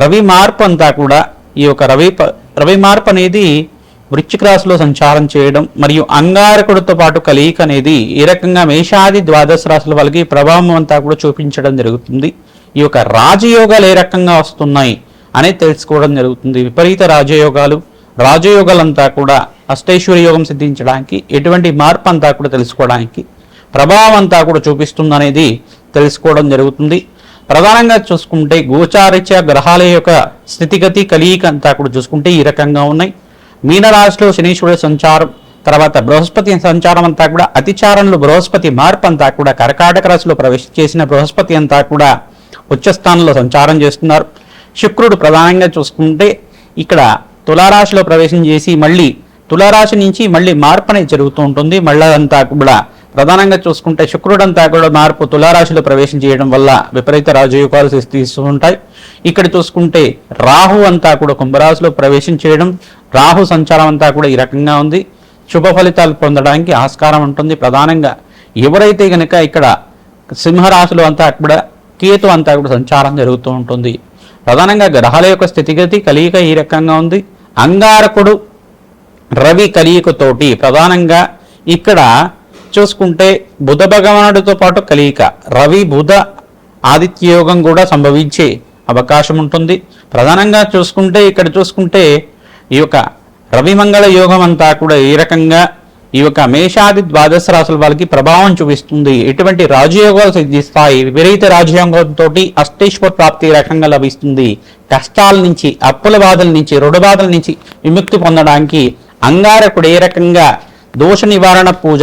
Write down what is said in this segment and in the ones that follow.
రవి మార్పు అంతా కూడా ఈ యొక్క రవి రవి మార్పు అనేది వృశ్చిక రాశిలో సంచారం చేయడం మరియు అంగారకుడితో పాటు కలయిక అనేది ఈ రకంగా మేషాది ద్వాదశ రాశుల వాళ్ళకి ప్రభావం అంతా కూడా చూపించడం జరుగుతుంది. ఈ యొక్క రాజయోగాలు ఏ రకంగా వస్తున్నాయి అనేది తెలుసుకోవడం జరుగుతుంది. విపరీత రాజయోగాలు రాజయోగాలంతా కూడా అష్టైశ్వర్య యోగం సిద్ధించడానికి ఎటువంటి మార్పు అంతా కూడా తెలుసుకోవడానికి ప్రభావం అంతా కూడా చూపిస్తుంది అనేది తెలుసుకోవడం జరుగుతుంది. ప్రధానంగా చూసుకుంటే గోచారిత్య గ్రహాల యొక్క స్థితిగతి కలియిక అంతా కూడా చూసుకుంటే ఈ రకంగా ఉన్నాయి. మీనరాశిలో శనీశ్వరుడు సంచారం తర్వాత బృహస్పతి సంచారం అంతా కూడా అతిచారంలో బృహస్పతి మార్పు అంతా కూడా కర్కాటక రాశిలో ప్రవేశ చేసిన బృహస్పతి అంతా కూడా ఉచ్చస్థానంలో సంచారం చేస్తున్నారు. శుక్రుడు ప్రధానంగా చూసుకుంటే ఇక్కడ తులారాశిలో ప్రవేశం చేసి మళ్ళీ తులారాశి నుంచి మళ్ళీ మార్పు అనేది జరుగుతూ ఉంటుంది. మళ్ళీ అంతా కూడా ప్రధానంగా చూసుకుంటే శుక్రుడంతా కూడా మార్పు తులారాశిలో ప్రవేశం చేయడం వల్ల విపరీత రాజయోగాలు తీస్తూ ఉంటాయి ఇక్కడ చూసుకుంటే రాహు అంతా కూడా కుంభరాశిలో ప్రవేశం చేయడం రాహు సంచారం అంతా కూడా ఈ రకంగా ఉంది. శుభ ఫలితాలు పొందడానికి ఆస్కారం ఉంటుంది. ప్రధానంగా ఎవరైతే కనుక ఇక్కడ సింహరాశిలో అంతా కూడా కేతు అంతా కూడా సంచారం జరుగుతూ ఉంటుంది. ప్రధానంగా గ్రహాల యొక్క స్థితిగతి కలియిక ఈ రకంగా ఉంది. అంగారకుడు రవి కలియికతోటి ప్రధానంగా ఇక్కడ చూసుకుంటే బుధ భగవానుడితో పాటు కలియిక. రవి బుధ ఆదిత్య యోగం కూడా సంభవించే అవకాశం ఉంటుంది. ప్రధానంగా చూసుకుంటే ఇక్కడ చూసుకుంటే ఈ యొక్క రవిమంగళ యోగం అంతా కూడా ఏ రకంగా ఈ యొక్క మేషాది ద్వాదశ రాశుల వాళ్ళకి ప్రభావం చూపిస్తుంది. ఎటువంటి రాజయోగాలు సిద్ధిస్తాయి? విపరీత రాజయోగంతో అష్టేశ్వర ప్రాప్తి రకంగా లభిస్తుంది. కష్టాల నుంచి అప్పుల బాధల నుంచి రుణ బాధల నుంచి విముక్తి పొందడానికి అంగారకుడు ఏ రకంగా దోష నివారణ పూజ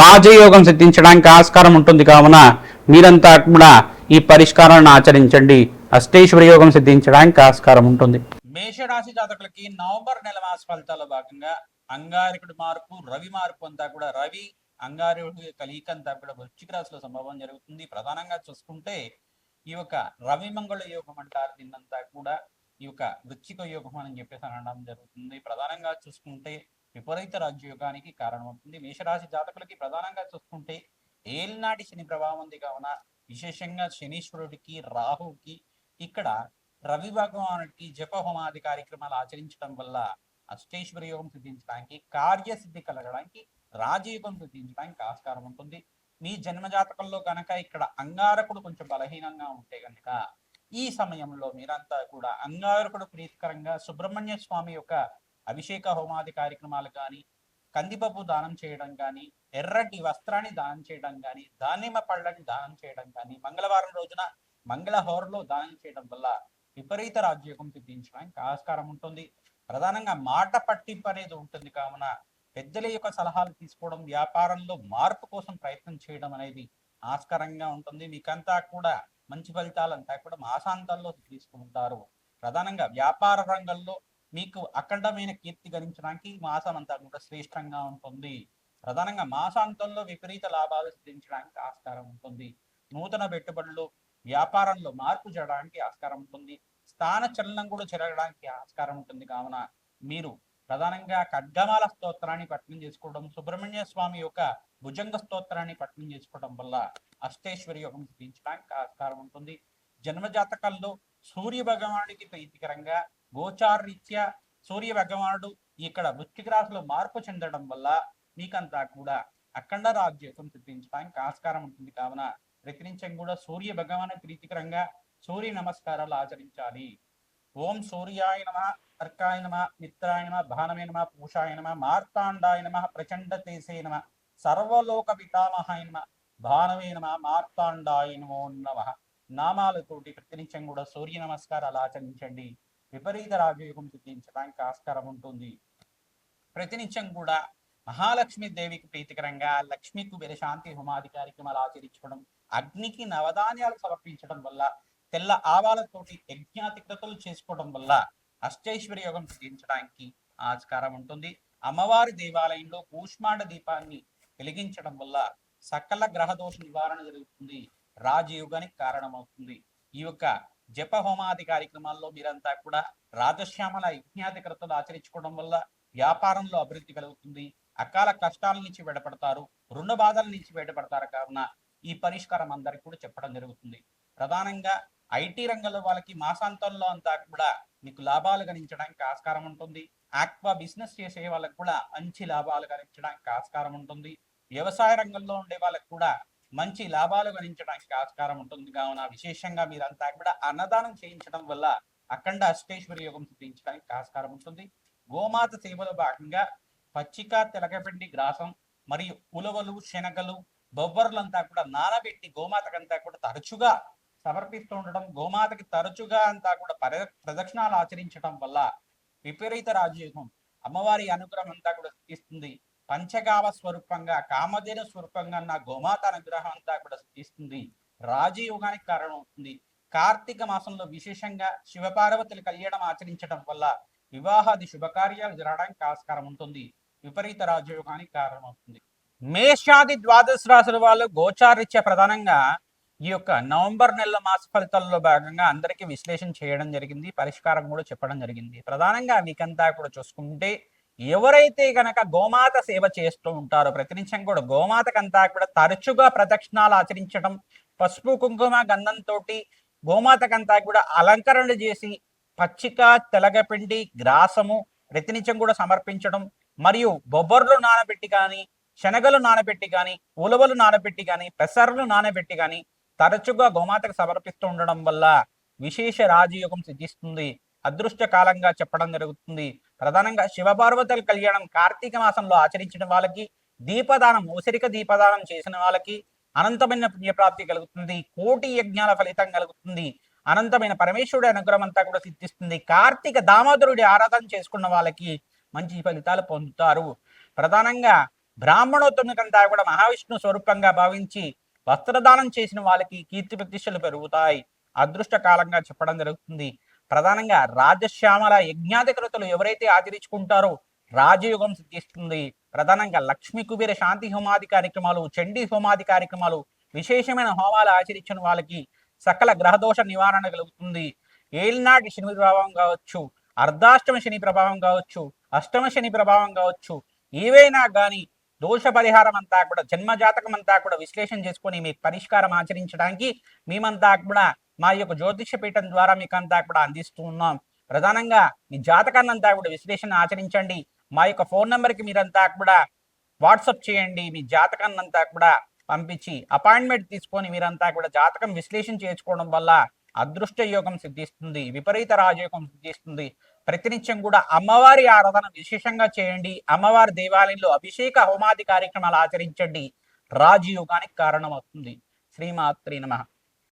రాజయోగం సిద్ధించడానికి ఆస్కారం ఉంటుంది కావున మీరంతా కూడా ఈ పరిష్కారాన్ని ఆచరించండి. అష్టేశ్వర యోగం సిద్ధించడానికి ఆస్కారం ఉంటుంది. మేషరాశి జాతకులకి నవంబర్ నెల మాస ఫలితాల్లో భాగంగా అంగారకుడి మార్పు రవి మార్పు అంతా కూడా రవి అంగారకుడి కలయిక అంతా కూడా వృశ్చిక రాశిలో సంభవం జరుగుతుంది. ప్రధానంగా చూసుకుంటే ఈ యొక్క రవి మంగళ యోగం అంటారు. దీన్నంతా కూడా ఈ యొక్క వృశ్చిక యోగం అని చెప్పేసి అనడం జరుగుతుంది. ప్రధానంగా చూసుకుంటే విపరీత రాజ్యయోగానికి కారణమవుతుంది. మేషరాశి జాతకులకి ప్రధానంగా చూసుకుంటే ఏలినాటి శని ప్రభావం ఉంది కావున విశేషంగా శనీశ్వరుడికి రాహుకి ఇక్కడ రవి భగవానుడికి జపహోమాది కార్యక్రమాలు ఆచరించడం వల్ల అష్టేశ్వర యోగం సిద్ధించడానికి కార్యసిద్ధి కలగడానికి రాజయోగం సిద్ధించడానికి ఆస్కారం ఉంటుంది. మీ జన్మజాతకంలో కనుక ఇక్కడ అంగారకుడు కొంచెం బలహీనంగా ఉంటే కనుక ఈ సమయంలో మీరంతా కూడా అంగారకుడు ప్రీతికరంగా సుబ్రహ్మణ్య స్వామి యొక్క అభిషేక హోమాది కార్యక్రమాలు కానీ కందిపప్పు దానం చేయడం కానీ ఎర్రటి వస్త్రాన్ని దానం చేయడం కానీ దానిమ్మ పళ్ళని దానం చేయడం కానీ మంగళవారం రోజున మంగళహోరలో దానం చేయడం వల్ల విపరీత రాజ్యోగం సిద్ధించడానికి ఆస్కారం ఉంటుంది. ప్రధానంగా మాట పట్టింపు అనేది ఉంటుంది. కావున పెద్దల యొక్క సలహాలు తీసుకోవడం వ్యాపారంలో మార్పు కోసం ప్రయత్నం చేయడం అనేది ఆస్కారంగా ఉంటుంది. మీకంతా కూడా మంచి ఫలితాలంతా కూడా మాసాంతాల్లో తీసుకుంటారు. ప్రధానంగా వ్యాపార రంగంలో మీకు అఖండమైన కీర్తి గణించడానికి మాసం అంతా కూడా శ్రేష్టంగా ఉంటుంది. ప్రధానంగా మాసాంతంలో విపరీత లాభాలు సిద్ధించడానికి ఆస్కారం ఉంటుంది. నూతన పెట్టుబడులు వ్యాపారంలో మార్పు జరగడానికి ఆస్కారం ఉంటుంది. స్థాన చలనం కూడా జరగడానికి ఆస్కారం ఉంటుంది. కావున మీరు ప్రధానంగా ఖడ్గమాల స్తోత్రాన్ని పఠనం చేసుకోవడం సుబ్రహ్మణ్య స్వామి యొక్క భుజంగ స్తోత్రాన్ని పఠనం చేసుకోవడం వల్ల అష్టేశ్వరి యోగం సిద్ధించడానికి ఆస్కారం ఉంటుంది. జన్మజాతకాల్లో సూర్య భగవానుడికి ప్రీతికరంగా గోచారీత్యా సూర్య భగవానుడు ఇక్కడ వృత్తిక రాశిలో మార్పు చెందడం వల్ల మీకంతా కూడా అఖండ రాజ్యోగం సిద్ధించడానికి ఆస్కారం ఉంటుంది. కావున ప్రతినిత్యం కూడా సూర్య భగవాను ప్రీతికరంగా సూర్య నమస్కారాలు ఆచరించాలి. ఓం సూర్యాయ నమ అర్కాయ నమ మిత్రాయ నమ భానమే నమ పూషాయ నమ మార్తాండాయ నమ ప్రచండ తేసే నమ సర్వలోక పితామహాయ నమ భానవే నమ మార్తాండాయ నమో నమ. నామాలతోటి ప్రతినిత్యం కూడా సూర్య నమస్కారాలు ఆచరించండి. విపరీత రాజయోగం సిద్ధించడానికి ఆస్కారం ఉంటుంది. ప్రతినిత్యం కూడా మహాలక్ష్మి దేవికి ప్రీతికరంగా లక్ష్మీ కుబేర శాంతి హోమాది కార్యక్రమాలు ఆచరించడం అగ్నికి నవధాన్యాలు సమర్పించడం వల్ల తెల్ల ఆవాలతోటి యజ్ఞాతిక్రతలు చేసుకోవడం వల్ల అష్టైశ్వర్య యోగం సిద్ధించడానికి ఆస్కారం ఉంటుంది. అమ్మవారి దేవాలయంలో కూష్మాండ దీపాన్ని వెలిగించడం వల్ల సకల గ్రహదోష నివారణ జరుగుతుంది. రాజయుగానికి కారణమవుతుంది. ఈ యొక్క జప హోమాది కార్యక్రమాల్లో మీరంతా కూడా రాజశ్యామల యజ్ఞాధికృతలు ఆచరించుకోవడం వల్ల వ్యాపారంలో అభివృద్ధి కలుగుతుంది. అకాల కష్టాల నుంచి బయటపడతారు. రుణ బాధల నుంచి బయటపడతారు. కావున ఈ పరిష్కారం అందరికి కూడా చెప్పడం జరుగుతుంది. ప్రధానంగా ఐటీ రంగంలో వాళ్ళకి మాసాంతంలో అంతా కూడా మీకు లాభాలు గణించడానికి ఆస్కారం ఉంటుంది. ఆక్వా బిజినెస్ చేసే వాళ్ళకి కూడా మంచి లాభాలు గణించడానికి ఆస్కారం ఉంటుంది. వ్యవసాయ రంగంలో ఉండే వాళ్ళకి కూడా మంచి లాభాలు గణించడానికి ఆస్కారం ఉంటుంది. కావున విశేషంగా మీరంతా కూడా అన్నదానం చేయించడం వల్ల అఖండ అష్టేశ్వరి యోగం సిద్ధించడానికి ఆస్కారం ఉంటుంది. గోమాత సేవలో భాగంగా పచ్చిక తెలగపిండి గ్రాసం మరియు ఉలవలు శనగలు బొబ్బర్లంతా కూడా నానబెట్టి గోమాతకంతా కూడా తరచుగా సమర్పిస్తూ ఉండడం గోమాతకి తరచుగా అంతా కూడా పర ప్రదక్షిణాలు ఆచరించడం వల్ల విపరీత రాజయోగం అమ్మవారి అనుగ్రహం అంతా కూడా ఇస్తుంది. పంచగావ స్వరూపంగా కామధేను స్వరూపంగా నా గోమాత అనుగ్రహం అంతా కూడా ఇస్తుంది రాజయోగానికి కారణం అవుతుంది. కార్తీక మాసంలో విశేషంగా శివపార్వతుల కళ్యాణం ఆచరించడం వల్ల వివాహాది శుభకార్యాలు జరగడానికి ఆస్కారం ఉంటుంది. విపరీత రాజయోగానికి కారణమవుతుంది మేషాది ద్వాదశ రాశుల వాళ్ళు గోచారిత్య ప్రధానంగా ఈ యొక్క నవంబర్ నెల మాస ఫలితాల్లో భాగంగా అందరికీ విశ్లేషణ చేయడం జరిగింది. పరిష్కారం కూడా చెప్పడం జరిగింది. ప్రధానంగా మీకంతా కూడా చూసుకుంటే ఎవరైతే గనక గోమాత సేవ చేస్తూ ఉంటారో ప్రతినిత్యం కూడా గోమాతకంతా కూడా తరచుగా ప్రదక్షిణాలు ఆచరించడం పసుపు కుంకుమ గంధంతో గోమాతకంతా కూడా అలంకరణలు చేసి పచ్చిక తెలగపిండి గ్రాసము ప్రతినిత్యం కూడా సమర్పించడం మరియు బొబ్బర్లు నానబెట్టి కానీ శనగలు నానబెట్టి కానీ ఉలవలు నానబెట్టి కానీ పెసర్లు నానబెట్టి కానీ తరచుగా గోమాతకు సమర్పిస్తూ ఉండడం వల్ల విశేష రాజయోగం సిద్ధిస్తుంది. అదృష్ట కాలంగా చెప్పడం జరుగుతుంది. ప్రధానంగా శివపార్వతుల కళ్యాణం కార్తీక మాసంలో ఆచరించిన వాళ్ళకి దీపదానం ఊసరిక దీపదానం చేసిన వాళ్ళకి అనంతమైన పుణ్యప్రాప్తి కలుగుతుంది కోటి యజ్ఞాల ఫలితం కలుగుతుంది అనంతమైన పరమేశ్వరుడి అనుగ్రహం అంతా కూడా సిద్ధిస్తుంది. కార్తీక దామోదరుడి ఆరాధన చేసుకున్న వాళ్ళకి మంచి ఫలితాలు పొందుతారు. ప్రధానంగా బ్రాహ్మణోత్తముకంతా కూడా మహావిష్ణు స్వరూపంగా భావించి వస్త్రదానం చేసిన వాళ్ళకి కీర్తి ప్రతిష్టలు పెరుగుతాయి. అదృష్ట కాలంగా చెప్పడం జరుగుతుంది. ప్రధానంగా రాజశ్యామల యజ్ఞాధికృతులు ఎవరైతే ఆచరించుకుంటారో రాజయోగం సిద్ధిస్తుంది. ప్రధానంగా లక్ష్మీ కుబేర శాంతి హోమాది కార్యక్రమాలు చండీ హోమాది కార్యక్రమాలు విశేషమైన హోమాలు ఆచరించిన వాళ్ళకి సకల గ్రహదోష నివారణ కలుగుతుంది. ఏలినాటి శని ప్రభావం కావచ్చు అర్ధాష్టమ శని ప్రభావం కావచ్చు అష్టమ శని ప్రభావం కావచ్చు ఏవైనా కానీ దోష పరిహారం అంతా కూడా జన్మ జాతకం అంతా కూడా విశ్లేషణ చేసుకొని మీకు పరిష్కారం ఆచరించడానికి మేమంతా కూడా మా యొక్క జ్యోతిష పీఠం ద్వారా మీకు అంతా కూడా అందిస్తూ ఉన్నాం. ప్రధానంగా మీ జాతకాన్ని అంతా కూడా విశ్లేషణ ఆచరించండి. మా యొక్క ఫోన్ నెంబర్కి మీరంతా కూడా వాట్సాప్ చేయండి. మీ జాతకాన్ని అంతా కూడా పంపించి అపాయింట్మెంట్ తీసుకొని మీరంతా కూడా జాతకం విశ్లేషణ చేసుకోవడం వల్ల అదృష్ట యోగం సిద్ధిస్తుంది. విపరీత రాజయోగం సిద్ధిస్తుంది. ప్రతినిత్యం కూడా అమ్మవారి ఆరాధన విశేషంగా చేయండి. అమ్మవారి దేవాలయంలో అభిషేక హోమాది కార్యక్రమాలు ఆచరించండి. రాజయోగానికి కారణమవుతుంది. శ్రీమాత్రి నమః.